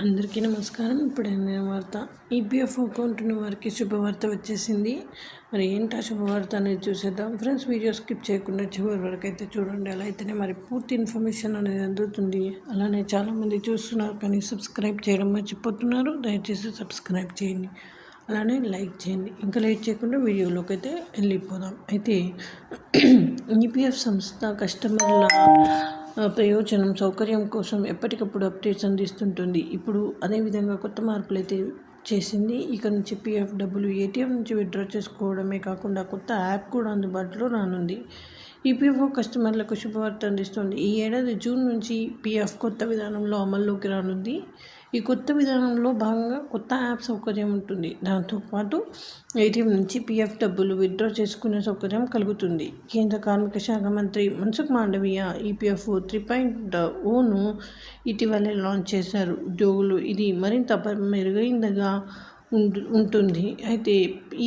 అందరికీ నమస్కారం. ఇప్పుడు వార్త. ఈపీఎఫ్ అకౌంట్ ఉన్న వారికి శుభవార్త వచ్చేసింది. మరి ఏంటా శుభవార్త అనేది చూసేద్దాం. ఫ్రెండ్స్ వీడియో స్కిప్ చేయకుండా చివరి వరకు అయితే చూడండి. అలా అయితేనే మరి పూర్తి ఇన్ఫర్మేషన్ అనేది అందుతుంది. అలానే చాలామంది చూస్తున్నారు కానీ సబ్స్క్రైబ్ చేయడం మర్చిపోతున్నారు. దయచేసి సబ్స్క్రైబ్ చేయండి. అలానే లైక్ చేయండి. ఇంకా లైక్ చేయకుండా వీడియోలోకి అయితే వెళ్ళిపోదాం. అయితే ఈపీఎఫ్ సంస్థ కస్టమర్ల ప్రయోజనం సౌకర్యం కోసం ఎప్పటికప్పుడు అప్డేట్స్ అందిస్తుంటుంది. ఇప్పుడు అదేవిధంగా కొత్త మార్పులు అయితే చేసింది. ఇక నుంచి పిఎఫ్ డబ్బులు ఏటీఎం నుంచి విత్డ్రా చేసుకోవడమే కాకుండా కొత్త యాప్ కూడా అందుబాటులో రానుంది. ఈపీఎఫ్ఓ కస్టమర్లకు శుభవార్త అందిస్తుంది. ఈ ఏడాది జూన్ నుంచి పిఎఫ్ కొత్త విధానంలో అమల్లోకి రానుంది. ఈ కొత్త విధానంలో భాగంగా కొత్త యాప్ సౌకర్యం ఉంటుంది. దాంతోపాటు ఏటీఎం నుంచి పీఎఫ్ డబ్బులు విత్డ్రా చేసుకునే సౌకర్యం కలుగుతుంది. కేంద్ర కార్మిక శాఖ మంత్రి Mansukh Mandaviya EPF three point O ఇటీవలే లాంచ్ చేశారు. ఉద్యోగులు ఇది మరింత మెరుగైందిగా ఉంటుంది. అయితే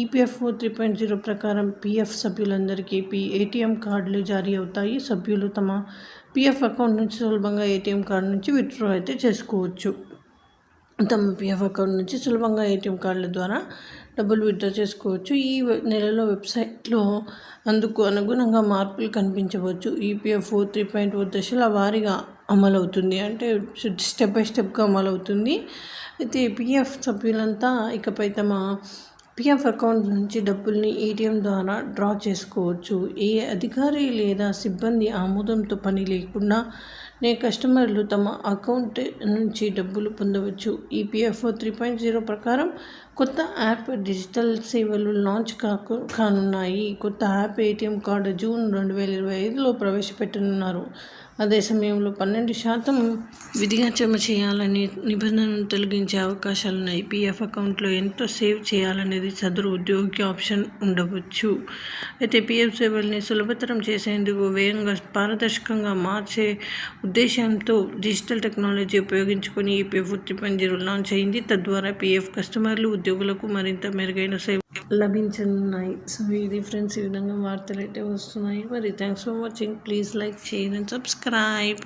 ఈపీఎఫ్ త్రీ పాయింట్ జీరో ప్రకారం పీఎఫ్ సభ్యులందరికీ పీ ఏటీఎం కార్డులు జారీ అవుతాయి. సభ్యులు తమ పీఎఫ్ అకౌంట్ నుంచి సులభంగా ఏటీఎం కార్డు నుంచి విత్డ్రా అయితే చేసుకోవచ్చు. తమ పిఎఫ్ అకౌంట్ నుంచి సులభంగా ఏటీఎం కార్డుల ద్వారా డబ్బులు విత్డ్రా చేసుకోవచ్చు. ఈ నెలలో వెబ్సైట్లో అందుకు అనుగుణంగా మార్పులు కనిపించవచ్చు. ఈపీఎఫ్ త్రీ పాయింట్ ఓ దశల వారీగా అమలవుతుంది. అంటే స్టెప్ బై స్టెప్గా అమలవుతుంది. అయితే పిఎఫ్ సభ్యులంతా ఇకపై తమ పిఎఫ్ అకౌంట్ నుంచి డబ్బుల్ని ఏటీఎం ద్వారా డ్రా చేసుకోవచ్చు. ఏ అధికారి లేదా సిబ్బంది ఆమోదంతో పని లేకుండా నే కస్టమర్లు తమ అకౌంట్ నుంచి డబ్బులు పొందవచ్చు. ఈపీఎఫ్ఓ త్రీ పాయింట్ జీరో ప్రకారం కొత్త యాప్ డిజిటల్ సేవలు లాంచ్ కాకు కానున్నాయి. కొత్త యాప్ ఏటీఎం కార్డు జూన్ రెండు వేల ఇరవై ఐదులో ప్రవేశపెట్టనున్నారు. అదే సమయంలో పన్నెండు శాతం విధిగా జమ చేయాలని నిబంధనలు తొలగించే అవకాశాలు ఉన్నాయి పీఎఫ్ అకౌంట్లో ఎంతో సేవ్ చేయాలనేది సదరు ఉద్యోగి ఆప్షన్ ఉండవచ్చు. అయితే పీఎఫ్ సేవల్ని సులభతరం చేసేందుకు వేగంగా పారదర్శకంగా మార్చే ఉద్దేశంతో డిజిటల్ టెక్నాలజీ ఉపయోగించుకొని ఈపీఎఫ్ వృత్తి జీరో లాంచ్ అయింది. తద్వారా పీఎఫ్ కస్టమర్లు ఉద్యోగులకు మరింత మెరుగైన సేవ లభించనున్నాయి. సో ఇది ఫ్రెండ్స్ ఈ విధంగా వార్తలు అయితే వస్తున్నాయి. మరి thanks for watching. Please like share and subscribe.